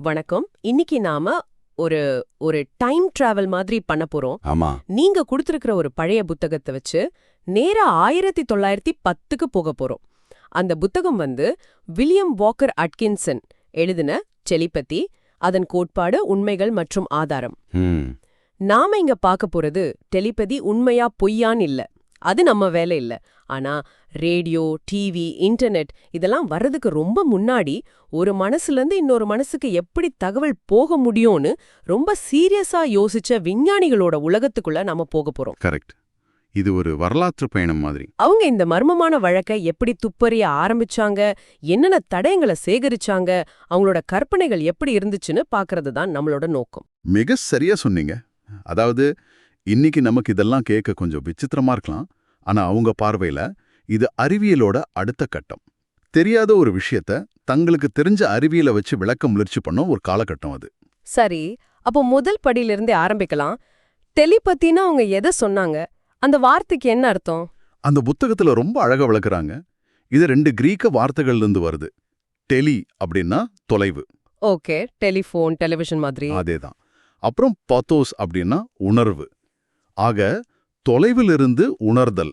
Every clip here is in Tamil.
வணக்கம். இன்னைக்கு நாம ஒரு ஒரு டைம் டிராவல் மாதிரி பண்ண போறோம். ஆமா. நீங்க கொடுத்திருக்கிற ஒரு பழைய புத்தகத்தை வச்சு நேரா ஆயிரத்தி தொள்ளாயிரத்தி பத்துக்கு போக போறோம். அந்த புத்தகம் வந்து வில்லியம் வாக்கர் அட்கின்சன் எழுதின டெலிபதி அதன் கோட்பாடு உண்மைகள் மற்றும் ஆதாரம். நாம இங்க பார்க்க போறது டெலிபதி உண்மையா பொய்யான்னு இல்ல. அது நம்ம வேலை இல்ல. ஆனா ரேடியோ டிவி இன்டர்நெட் இதெல்லாம் வர்றதுக்கு ரொம்ப முன்னாடி ஒரு மனசுல இருந்து இன்னொரு மனசுக்கு எப்படி தகவல் போக முடியும்னு ரொம்ப சீரியஸா யோசிச்ச விஞ்ஞானிகளோட உலகத்துக்குள்ள நாம போக போறோம். கரெக்ட். இது ஒரு வரலாற்று பயணம் மாதிரி. அவங்க இந்த மர்மமான வழக்கை எப்படி துப்பறிய ஆரம்பிச்சாங்க என்னென்ன தடயங்களை சேகரிச்சாங்க அவங்களோட கற்பனைகள் எப்படி இருந்துச்சுன்னு பாக்குறது தான் நம்மளோட நோக்கம். மிக சரியா சொன்னீங்க. அதாவது இன்னைக்கு நமக்கு இதெல்லாம் கேட்க கொஞ்சம் விசித்திரமா இருக்கலாம். ஆனா அவங்க பார்வையில இது அறிவியலோட அடுத்த கட்டம். தெரியாத ஒரு விஷயத்த தங்களுக்கு தெரிஞ்ச அறிவியலை வச்சு விளக்க முயற்சி பண்ண ஒரு காலகட்டம் அது. சரி அப்போ முதல் படியிலிருந்தே ஆரம்பிக்கலாம். டெலிபத்தின்னு அவங்க எதை சொன்னாங்க? அந்த வார்த்தைக்கு என்ன அர்த்தம்? அந்த புத்தகத்துல ரொம்ப அழகா விளக்குறாங்க. இது ரெண்டு கிரீக்க வார்த்தைகள்ல இருந்து வருது. டெலி அப்படின்னா தொலைவு. ஓகே டெலிஃபோன் டெலிவிஷன் மாதிரி. அதேதான். அப்புறம் பத்தோஸ் அப்படின்னா உணர்வு. ஆக தொலைவிலிருந்து உணர்தல்.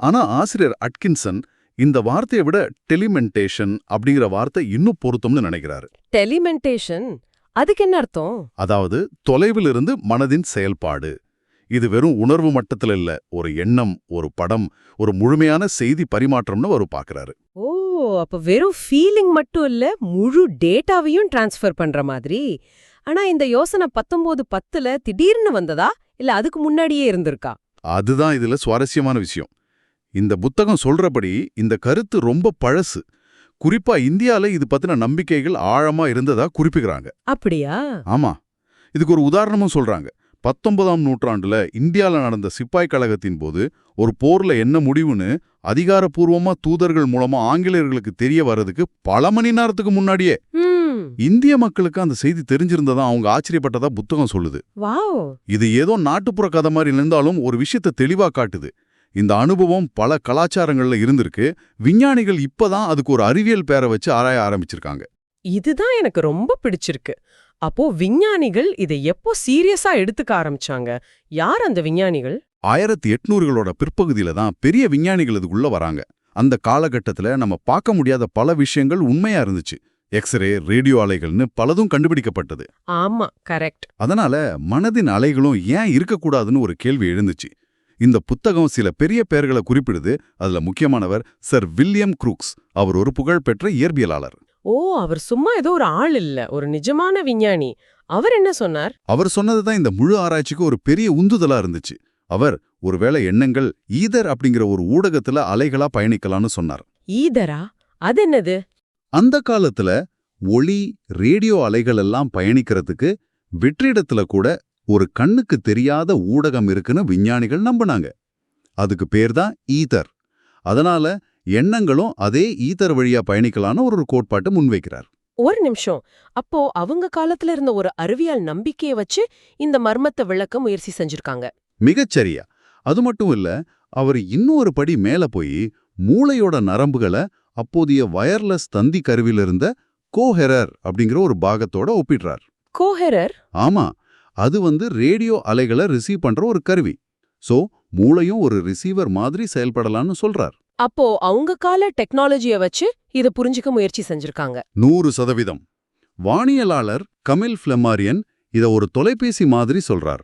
ஆனா ஆசிரியர் அட்கின்சன் இந்த வார்த்தையை விட டெலிமெண்டேஷன் அப்படிங்கிற வார்த்தை இன்னும் பொருத்தம்னு நினைக்கிறாரு. டெலிமெண்டேஷன்? அதுக்கு என்ன அர்த்தம்? அதாவது தொலைவிலிருந்து மனதின் செயல்பாடு. இது வெறும் உணர்வு மட்டத்துல இல்ல ஒரு எண்ணம் ஒரு படம் ஒரு முழுமையான செய்தி பரிமாற்றம்னு அவர் பார்க்கறாரு. ஓ அப்ப வெறும் ஃபீலிங் மட்டும் இல்ல முழு டேட்டாவையும் டிரான்ஸ்ஃபர் பண்ற மாதிரி. ஆனா இந்த யோசனை பத்தொன்பது பத்துல திடீர்னு வந்ததா? இல்ல அதுக்கு முன்னாடியே இருந்திருக்கா? அதுதான் இதுல சுவாரஸ்யமான விஷயம். இந்த புத்தகம் சொல்றபடி இந்த கருத்து ரொம்ப பழசு. குறிப்பா இந்தியால இது பத்தின நம்பிக்கைகள் ஆழமா இருந்ததா குறிப்பிக்கிறாங்க. அப்படியா? ஆமா. இதுக்கு ஒரு உதாரணமும் சொல்றாங்க. பத்தொன்பதாம் நூற்றாண்டுல இந்தியால நடந்த சிப்பாய் கழகத்தின் போது ஒரு போர்ல என்ன முடிவுன்னு அதிகாரப்பூர்வமா தூதர்கள் மூலமா ஆங்கிலேயர்களுக்கு தெரிய வர்றதுக்கு பல மணி நேரத்துக்கு முன்னாடியே. இந்திய மக்களுக்கு அந்த செய்தி தெரிஞ்சிருந்ததா அவங்க ஆச்சரியப்பட்டதா புத்தகம் சொல்லுது. இது ஏதோ நாட்டுப்புற கதை மாதிரி இருந்தாலும் ஒரு விஷயத்தை தெளிவா காட்டுது. இந்த அனுபவம் பல கலாச்சாரங்கள்ல இருந்திருக்கு. விஞ்ஞானிகள் இப்பதான் அதுக்கு ஒரு அறிவியல் பேரை வச்சு ஆராய ஆரம்பிச்சிருக்காங்க. இதுதான் எனக்கு ரொம்ப பிடிச்சிருக்கு. அப்போ விஞ்ஞானிகள் இதை எப்போ சீரியஸா எடுத்துக்க ஆரம்பிச்சாங்க? யார் அந்த விஞ்ஞானிகள்? ஆயிரத்தி எட்நூறுகளோட பிற்பகுதியில தான் பெரிய விஞ்ஞானிகள் இதுக்குள்ள வராங்க. அந்த காலகட்டத்துல நம்ம பார்க்க முடியாத பல விஷயங்கள் உண்மையா இருந்துச்சு. எக்ஸ்ரே ரேடியோ அலைகள்னு பலதும் கண்டுபிடிக்கப்பட்டது. ஆமா கரெக்ட் அதனால மனதின் அலைகளும் ஏன் இருக்கக்கூடாதுன்னு ஒரு கேள்வி எழுந்துச்சு. இந்த புத்தகம் சில பெரிய பெயர்களை குறிப்பிடுது. அதுல முக்கியமானவர் சர் வில்லியம் குரூக்ஸ் அவர் ஒரு புகழ்பெற்ற இயற்பியலாளர். ஓ அவர் சும்மா ஏதோ ஒரு ஆள் இல்ல. ஒரு நிஜமான விஞ்ஞானி. அவர் என்ன சொன்னார்? அவர் சொன்னதுதான் இந்த முழு ஆராய்ச்சிக்கு ஒரு பெரிய உந்துதலா இருந்துச்சு. அவர் ஒருவேளை எண்ணங்கள் ஈதர் அப்படிங்கிற ஒரு ஊடகத்துல அலைகளா பயணிக்கலாம்னு சொன்னார். ஈதரா? அது என்னது? அந்த காலத்துல ஒளி ரேடியோ அலைகள் எல்லாம் பயணிக்கிறதுக்கு வெற்றிடத்துல கூட ஒரு கண்ணுக்கு தெரியாத ஊடகம் இருக்குன்னு விஞ்ஞானிகள் நம்பினாங்க. அதுக்கு பேர் தான் ஈதர். அதனால எண்ணங்களும் அதே ஈதர் வழியா பயணிக்கலான்னு ஒரு கோட்பாட்டை முன்வைக்கிறார். ஒரு நிமிஷம். அப்போ அவங்க காலத்துல இருந்த ஒரு அறிவியல் நம்பிக்கைய வச்சு இந்த மர்மத்தை விளக்க முயற்சி செஞ்சிருக்காங்க. மிகச்சரியா. அது மட்டும் இல்ல அவர் இன்னொரு படி மேல போய் மூளையோட நரம்புகளை அப்போதைய வயர்லெஸ் தந்தி கருவில இருந்த கோஹெரர் அப்படிங்கிற ஒரு பாகத்தோட ஒப்பிடுறார். கோஹெரர்? ஆமா அது வந்து ரேடியோ அலைகளை ரிசீவ் பண்ற ஒரு கருவி. சோ மூளையும் ஒரு ரிசீவர் மாதிரி செயல்படலாம்னு சொல்றார். அப்போ அவங்க கால டெக்னாலஜிய வச்சு இத புரிஞ்சுக்க முயற்சி செஞ்சிருக்காங்க. நூறு சதவீதம். வானியலாளர் கமில் ஃபிளமாரியன் இத ஒரு தொலைபேசி மாதிரி சொல்றார்.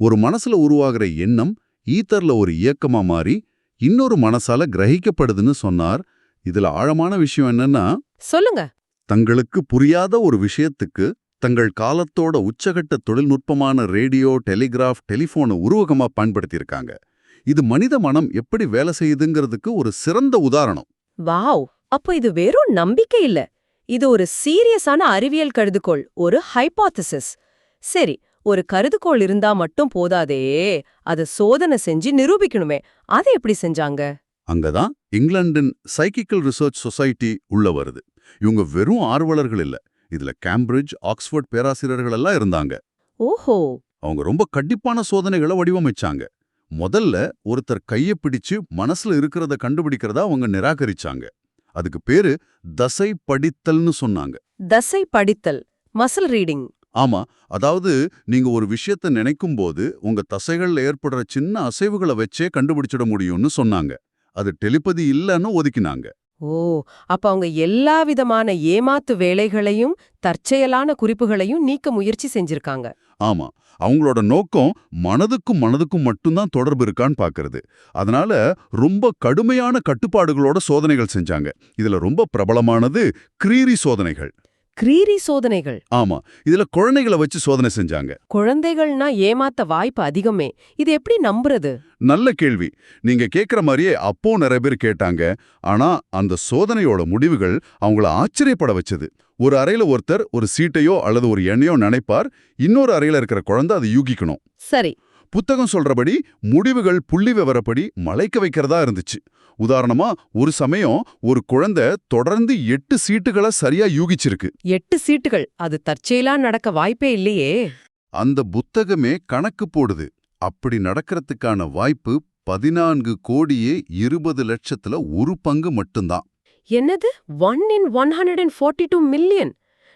ஒரு மனசுல உருவாகிற எண்ணம் ஈத்தர்ல ஒரு இயக்கமா மாறி இன்னொரு மனசால கிரகிக்கப்படுதுன்னு சொன்னார் இதுல ஆழமான விஷயம் என்னன்னா சொல்லுங்க. தங்களுக்கு புரியாத ஒரு விஷயத்துக்கு தங்கள் காலத்தோட உச்சகட்ட தொழில்நுட்பமான ரேடியோ டெலிகிராஃப் டெலிஃபோனை உருவகமா பயன்படுத்தியிருக்காங்க. இது மனித மனம் எப்படி வேலை செய்யுதுங்கிறதுக்கு ஒரு சிறந்த உதாரணம். வாவ்! அப்போ இது வெறும் நம்பிக்கை இல்ல. இது ஒரு சீரியஸான அறிவியல் கருதுகோள் ஒரு ஹைபாத்தசிஸ் சரி ஒரு கருதுகோள் இருந்தா மட்டும் போதாதே அத சோதனை செஞ்சு நிரூபிக்கணுமே அதை எப்படி செஞ்சாங்க? அங்கதான் இங்கிலாந்தின் சைக்கிக்கல் ரிசர்ச் சொசைட்டி உள்ள வருது. இவங்க வெறும் ஆர்வலர்கள் இல்ல. இதுல கேம்பிரிட்ஜ் ஆக்ஸ்போர்ட் பேராசிரியர்கள் எல்லாம் இருந்தாங்க. ஓஹோ! அவங்க ரொம்ப கண்டிப்பான சோதனைகளை வடிவமைச்சாங்க. முதல்ல ஒருத்தர் கைய பிடிச்சு மனசுல இருக்கிறத கண்டுபிடிக்கிறதா அவங்க நிராகரிச்சாங்க. அதுக்கு பேரு தசை படித்தல்னு சொன்னாங்க. தசை படித்தல் மசில் ரீடிங். ஆமா அதாவது நீங்க ஒரு விஷயத்த நினைக்கும் போது உங்க தசைகள்ல ஏற்படுற சின்ன அசைவுகளை வச்சே கண்டுபிடிச்சிட முடியும்னு சொன்னாங்க. அது டெலிபதி இல்லைன்னு ஒதுக்கினாங்க. ஓ அப்ப அவங்க எல்லா விதமான ஏமாத்து வேலைகளையும் தற்செயலான குறிப்புகளையும் நீக்க முயற்சி செஞ்சிருக்காங்க. ஆமா அவங்களோட நோக்கம் மனதுக்கும் மனதுக்கும் மட்டும்தான் தொடர்பு இருக்கான்னு பார்க்கறது அதனால ரொம்ப கடுமையான கட்டுப்பாடுகளோட சோதனைகள் செஞ்சாங்க. இதுல ரொம்ப பிரபலமானது கிரீரி சோதனைகள். கிரீரி சோதனைகள். ஆமா இதுல குழந்தைகளை வச்சு சோதனை செஞ்சாங்க. குழந்தைகள்னா ஏமாத்த வாய்ப்பு அதிகமே. இது எப்படி நம்புறது? நல்ல கேள்வி. நீங்க கேக்குற மாதிரியே அப்போ நிறைய பேர் கேட்டாங்க. ஆனா அந்த சோதனையோட முடிவுகள் அவங்கள ஆச்சரியப்பட வச்சது. ஒரு அறையில ஒருத்தர் ஒரு சீட்டையோ அல்லது ஒரு எண்ணையோ நினைப்பார். இன்னொரு அறையில இருக்கிற குழந்தை அதை யூகிக்கணும். சரி. புத்தகம் சொல்றபடி முடிவுகள் புள்ளி விவரப்படி மலைக்க வைக்கிறதா இருந்துச்சு. உதாரணமா ஒரு சமயம் ஒரு குழந்தை தொடர்ந்து எட்டு சீட்டுகளை சரியா யூகிச்சிருக்கு. எட்டு சீட்டுகள்? அது தற்செயலா நடக்க வாய்ப்பே இல்லையே. அந்த புத்தகமே கணக்கு போடுது. அப்படி நடக்கிறதுக்கான வாய்ப்பு பதினான்கு கோடியே இருபது லட்சத்துல ஒரு பங்கு மட்டும்தான். என்னது? One in one hundred and forty two million?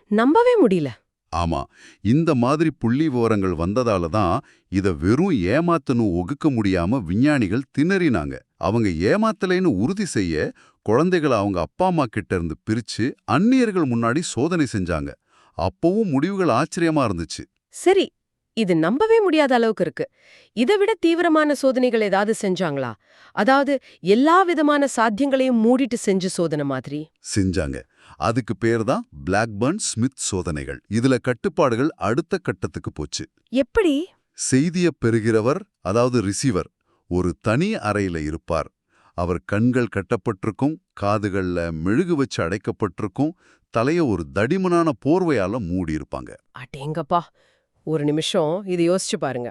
நம்பவே முடியல. ஆமா இந்த மாதிரி புள்ளி விவரங்கள் வந்ததால தான் இத வெறும் ஏமாத்தணும் ஒகுக்க முடியாம விஞ்ஞானிகள் திணறினாங்க. அவங்க ஏமாத்தலைன்னு உறுதி செய்ய குழந்தைகளை அவங்க அப்பா அம்மா கிட்ட இருந்து பிரிச்சு அந்நியர்கள் முன்னாடி சோதனை செஞ்சாங்க. அப்பவும் முடிவுகள் ஆச்சரியமா இருந்துச்சு. சரி இது நம்பவே முடியாத அளவுக்கு இருக்கு. இதை விட தீவிரமான சோதனைகள் ஏதாவது செஞ்சாங்களா? அதாவது எல்லா விதமான சாத்தியங்களையும் மூடிட்டு செஞ்ச சோதனை மாதிரி? செஞ்சாங்க. அதுக்கு பேர் தான் பிளாக்பர்ன் ஸ்மித் சோதனைகள். இதுல கட்டுப்பாடுகள் அடுத்த கட்டத்துக்கு போச்சு. எப்படி? செய்திய பெறுகிறவர் அதாவது ரிசீவர் ஒரு தனி அறையில இருப்பார். அவர் கண்கள் கட்டப்பட்டிருக்கும் காதுகள்ல மெழுகு வச்சு அடைக்கப்பட்டிருக்கும் தலைய ஒரு தடிமனான போர்வையால மூடி இருப்பாங்க அடேங்கப்பா! ஒரு நிமிஷம் இது யோசிச்சு பாருங்க.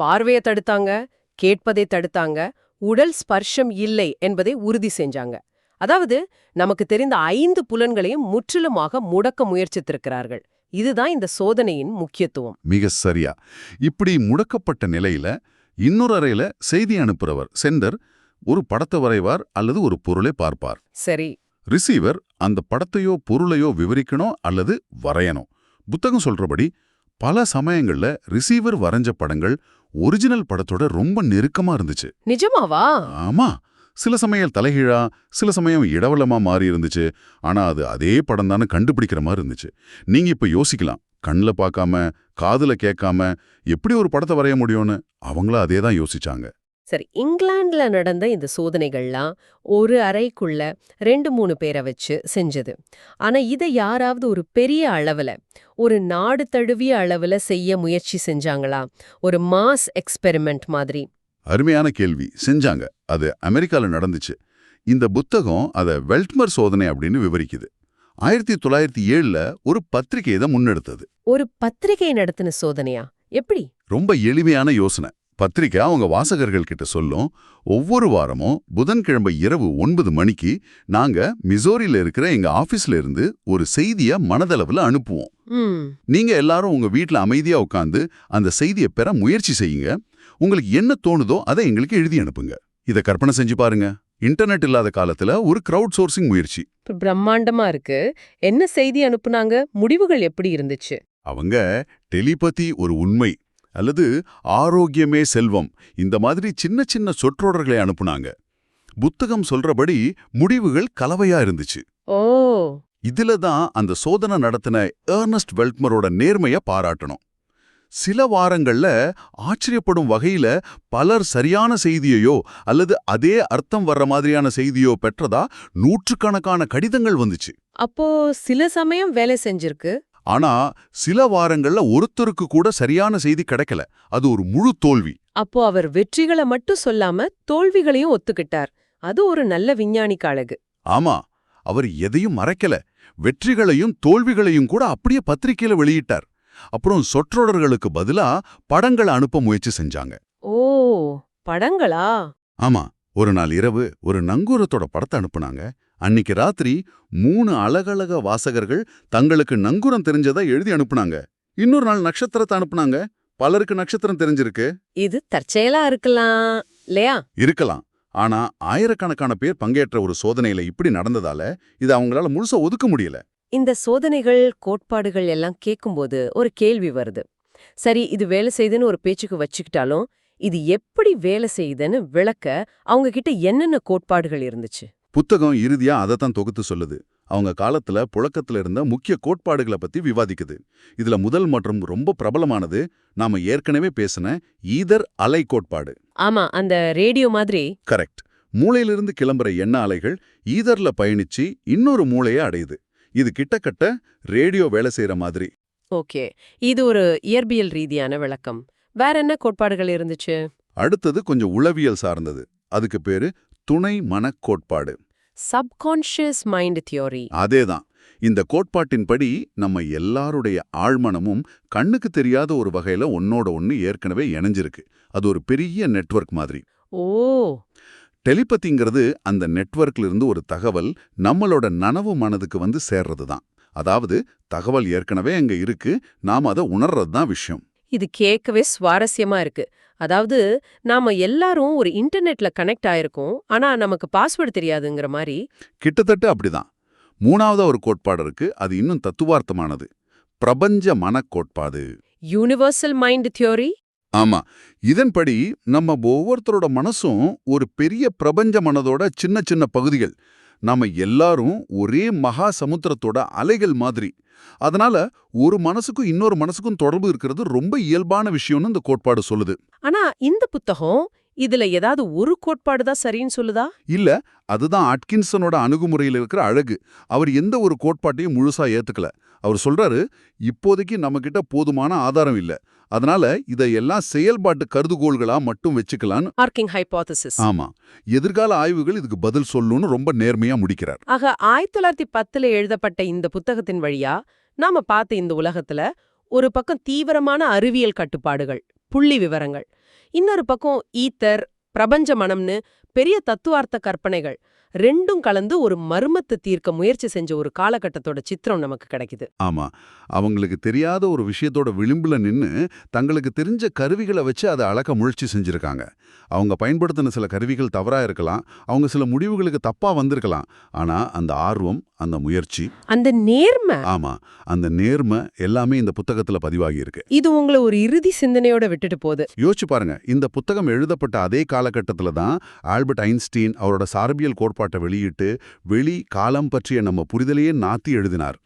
பார்வையை தடுத்தாங்க கேட்பதை தடுத்தாங்க உடல் ஸ்பர்ஷம் இல்லை என்பதை உறுதி செஞ்சாங்க. அதாவது நமக்கு தெரிந்த ஐந்து புலன்களையும் முற்றிலுமாக முடக்க முயற்சித்திருக்கிறார்கள். இதுதான் இந்த சோதனையின் முக்கியத்துவம். மிக சரியா. இப்படி முடக்கப்பட்ட நிலையில இன்னொரு அறையில செய்தி அனுப்புறவர் சென்டர் ஒரு படத்தை வரைவார் அல்லது ஒரு பொருளை பார்ப்பார். சரி. ரிசீவர் அந்த படத்தையோ பொருளையோ விவரிக்கணும் அல்லது வரையணும். புத்தகம் சொல்றபடி பல சமயங்கள்ல ரிசீவர் வரைஞ்ச படங்கள் ஒரிஜினல் படத்தோட ரொம்ப நெருக்கமா இருந்துச்சு. நிஜமாவா? ஆமா. சில சமயம் தலைகீழா சில சமயம் இடவலமா மாறி இருந்துச்சு. ஆனா அது அதே படம் தானே கண்டுபிடிக்கிற மாதிரி இருந்துச்சு. நீங்க இப்ப யோசிக்கலாம். கண்ணில் பார்க்காம காதுல கேட்காம எப்படி ஒரு படத்தை வரைய முடியும்னு? அவங்களும் அதே தான் யோசிச்சாங்க. சரி இங்கிலாந்துல நடந்த இந்த சோதனைகள்லாம் ஒரு அறைக்குள்ள ரெண்டு மூணு பேரை வச்சு செஞ்சது. ஆனா இதை யாராவது ஒரு பெரிய அளவுல ஒரு நாடு தழுவிய அளவுல செய்ய முயற்சி செஞ்சாங்களா? ஒரு மாஸ் எக்ஸ்பெரிமெண்ட் மாதிரி. அருமையான கேள்வி. செஞ்சாங்க. அது அமெரிக்கால நடந்துச்சு. இந்த புத்தகம் அதை வெல்ட்மர் சோதனை அப்படின்னு விவரிக்குது. ஆயிரத்தி தொள்ளாயிரத்தி ஏழுல ஒரு பத்திரிகை இதை முன்னெடுத்தது. ஒரு பத்திரிகை நடத்தின சோதனையா? எப்படி? ரொம்ப எளிமையான யோசனை. பத்திரிக்கை அவங்க வாசகர்கள் கிட்ட சொல்லும் ஒவ்வொரு வாரமும் புதன்கிழமை இரவு ஒன்பது மணிக்கு நாங்க மிசோரியில இருக்கிற எங்க ஆபீஸ்ல இருந்து ஒரு செய்திய மனதளவுல அனுப்புவோம். நீங்க எல்லாரும் உங்க வீட்ல அமைதியா உட்காந்து அந்த செய்தியை பெற முயற்சி செய்யுங்க. உங்களுக்கு என்ன தோணுதோ அதை எங்களுக்கு எழுதி அனுப்புங்க. இத கற்பனை செஞ்சு பாருங்க. இன்டர்நெட் இல்லாத காலத்துல ஒரு கிரவுட் சோர்சிங் முயற்சி. பிரம்மாண்டமா இருக்கு. என்ன செய்தி அனுப்புனாங்க? முடிவுகள் எப்படி இருந்துச்சு? அவங்க டெலிபதி ஒரு உண்மை. அல்லது ஆரோக்கியமே செல்வம். இந்த மாதிரி சின்ன சின்ன சொற்றொடர்களை அனுப்புனாங்க. புத்தகம் சொல்றபடி முடிவுகள் கலவையா இருந்துச்சு. ஓ! இதுல தான் அந்த சோதனை நடத்தின ஏர்னஸ்ட் வெல்ட்மரோட நேர்மைய பாராட்டணும். சில வாரங்கள்ல ஆச்சரியப்படும் வகையில பலர் சரியான செய்தியையோ அல்லது அதே அர்த்தம் வர்ற மாதிரியான செய்தியோ பெற்றதா நூற்றுக்கணக்கான கடிதங்கள் வந்துச்சு. அப்போ சில சமயம் வேலை செஞ்சிருக்கு? ஆனா சில வாரங்கள்ல ஒருத்தருக்கு கூட சரியான செய்தி கிடைக்கல. அது ஒரு முழு தோல்வி. அப்போ அவர் வெற்றிகளை மட்டும் சொல்லாம தோல்விகளையும் ஒத்துக்கிட்டார். அது ஒரு நல்ல விஞ்ஞானிக்கு அழகு. ஆமா அவர் எதையும் மறைக்கல. வெற்றிகளையும் தோல்விகளையும் கூட அப்படியே பத்திரிக்கையில வெளியிட்டார். அப்புறம் சொற்றொடர்களுக்கு பதிலா படங்களை அனுப்ப முயற்சி செஞ்சாங்க. ஓ படங்களா? ஆமா ஒரு நாள் இரவு ஒரு நங்கூரத்தோட படத்தை அனுப்புனாங்க. அன்னிக்கு ராத்திரி மூணு அழகழக வாசகர்கள் தங்களுக்கு நங்கூரம் தெரிஞ்சதா எழுதி அனுப்புனாங்க. இன்னொரு நாள் நட்சத்திரத்தை அனுப்புனாங்க. பலருக்கு நட்சத்திரம் தெரிஞ்சிருக்கு. இது தற்செயலா இருக்கலாம் இல்லையா? இருக்கலாம். ஆனா ஆயிரக்கணக்கான பேர் பங்கேற்ற ஒரு சோதனையில இப்படி நடந்ததால இது அவங்களால முழுசா ஒதுக்க முடியல. இந்த சோதனைகள் கோட்பாடுகள் எல்லாம் கேட்கும்போது ஒரு கேள்வி வருது. சரி இது வேலை செய்யுதுன்னு ஒரு பேச்சுக்கு வச்சுக்கிட்டாலும் இது எப்படி வேலை செய்யுதுன்னு விளக்க அவங்க கிட்ட என்னென்ன கோட்பாடுகள் இருந்துச்சு? புத்தகம் இறுதியா அதைத்தான் தொகுத்து சொல்லுது. அவங்க காலத்துல புழக்கத்துல இருந்த முக்கிய கோட்பாடுகளை பத்தி விவாதிக்குது. இதுல முதல் மற்றும் ரொம்ப பிரபலமானது நாம ஏற்கனவே பேசின ஈதர் அலை கோட்பாடு. ஆமா அந்த ரேடியோ மாதிரி. கரெக்ட். மூளையிலிருந்து கிளம்புற எண்ண அலைகள் ஈதர்ல பயணிச்சு இன்னொரு மூளையை அடையுது. இது கிட்டத்தட்ட ரேடியோ வேலை செய்யற மாதிரி. ஓகே. இது ஒரு இயற்பியல் ரீதியான விளக்கம். வேற என்ன கோட்பாடுகள் இருந்துச்சு? அடுத்தது கொஞ்சம் உளவியல் சார்ந்தது. அதுக்கு பேரு துணை மனக் கோட்பாடு சப்கான்ஷியஸ் மைண்ட் தியோரி அதேதான். இந்த கோட்பாட்டின்படி நம்ம எல்லாருடைய ஆழ்மனமும் கண்ணுக்கு தெரியாத ஒரு வகையில ஒன்னோட ஒன்னு ஏற்கனவே இணைஞ்சிருக்கு. அது ஒரு பெரிய நெட்வொர்க் மாதிரி. ஓ! டெலிபதிங்கிறது அந்த நெட்வொர்க்ல இருந்து ஒரு தகவல் நம்மளோட நனவு மனதுக்கு வந்து சேர்றது தான் அதாவது தகவல் ஏற்கனவே அங்க இருக்கு நாம அதை உணர்றது தான் விஷயம். இது கேட்கவே சுவாரஸ்யமா இருக்கு. அதாவது நாம எல்லாரும் ஒரு இன்டர்நெட்ல கனெக்ட் ஆயிருக்கோம் ஆனா நமக்கு பாஸ்வேர்டு தெரியாதுங்கிற மாதிரி கிட்டத்தட்ட அப்படிதான். மூணாவதா ஒரு கோட்பாடு இருக்கு அது இன்னும் தத்துவார்த்தமானது. பிரபஞ்ச மனக் கோட்பாடு யூனிவர்சல் மைண்ட் தியோரி ஆமா. இதன்படி நம்ம ஒவ்வொருத்தரோட மனசும் ஒரு பெரிய பிரபஞ்ச மனதோட சின்ன சின்ன பகுதிகள். நாம எல்லாரும் ஒரே மகா சமுத்திரத்தோட அலைகள் மாதிரி. அதனால ஒரு மனசுக்கும் இன்னொரு மனசுக்கும் தொடர்பு இருக்கிறது ரொம்ப இயல்பான விஷயம்னு இந்த கோட்பாடு சொல்லுது. ஆனா இந்த புத்தகம் இதுல ஏதாவது ஒரு கோட்பாடு தான் சரின்னு சொல்லுதா? இல்ல அதுதான் அட்கின்சனோட அணுகுமுறையில் இருக்கிற அழகு. அவர் எந்த ஒரு கோட்பாட்டையும் முழுசா ஏத்துக்கல. அவர் சொல்றாரு இப்போதைக்கு நம்மகிட்ட போதுமான ஆதாரம் இல்ல. அதனால இதையெல்லாம் செயல்பாட்டு கருதுகோள்களா மட்டும் வச்சுக்கலான்னு ஆர்க்கிங் ஹைபோதசிஸ் ஆமா. எதிர்கால ஆய்வுகள் இதுக்கு பதில் சொல்லுன்னு ரொம்ப நேர்மையா முடிக்கிறார். ஆக ஆயிரத்தி தொள்ளாயிரத்தி பத்துல எழுதப்பட்ட இந்த புத்தகத்தின் வழியா நாம பார்த்த இந்த உலகத்துல ஒரு பக்கம் தீவிரமான அறிவியல் கட்டுப்பாடுகள் புள்ளி விவரங்கள் இன்னொரு பக்கம் ஈத்தர் பிரபஞ்ச மனம்னு பெரிய தத்துவார்த்த கற்பனைகள் ரெண்டும் கலந்து ஒரு மர்மத்தை தீர்க்க முயற்சி செஞ்ச ஒரு காலகட்டத்தோட சித்திரம் நமக்கு கிடைக்குது. ஆமா. அவங்களுக்கு தெரியாத ஒரு விஷயத்தோட விளிம்புல நின்னு தங்களுக்கு தெரிஞ்ச கருவிகளை வச்சு அதை அளக்க முயற்சி செஞ்சிருக்காங்க. அவங்க பயன்படுத்தின சில கருவிகள் தவறா இருக்கலாம். அவங்க சில முடிவுகளுக்கு தப்பா வந்திருக்கலாம். ஆனா அந்த ஆர்வம் அந்த முயற்சி. அந்த நேர்மை. ஆமா அந்த நேர்மை எல்லாமே இந்த புத்தகத்துல பதிவாகி இருக்கு இது உங்களை ஒரு இறுதி சிந்தனையோட விட்டுட்டு போகுது. யோசிச்சு பாருங்க இந்த புத்தகம் எழுதப்பட்ட அதே காலகட்டத்துல தான் ஆல்பர்ட் ஐன்ஸ்டீன் அவரோட சார்பியல் கோட்பாட்டை வெளியிட்டு வெளி காலம் பற்றிய நம்ம புரிதலையே நாத்தி எழுதினார்.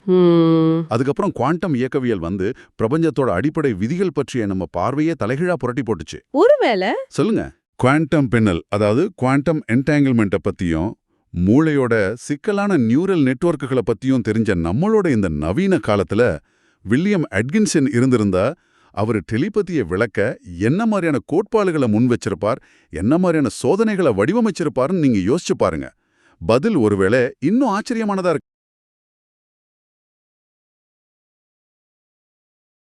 அதுக்கப்புறம் குவாண்டம் இயக்கவியல் வந்து பிரபஞ்சத்தோட அடிப்படை விதிகள் பற்றிய நம்ம பார்வையே தலைகீழா புரட்டி போட்டுச்சு. ஒருவேளை சொல்லுங்க. குவாண்டம் பென்னல் அதாவது குவாண்டம் என்டாங்கிள்மெண்ட்டை பத்தியும் மூளையோட சிக்கலான நியூரல் நெட்வொர்க்குகளை பத்தியும் தெரிஞ்ச நம்மளோட இந்த நவீன காலத்துல வில்லியம் அட்கின்சன் இருந்திருந்தா அவர் டெலிபதியை விளக்க என்ன மாதிரியான கோட்பாடுகளை முன் வச்சிருப்பார் என்ன மாதிரியான சோதனைகளை வடிவமைச்சிருப்பாருன்னு நீங்க யோசிச்சு பாருங்க. பதில் ஒருவேளை இன்னும் ஆச்சரியமானதா இருக்கு.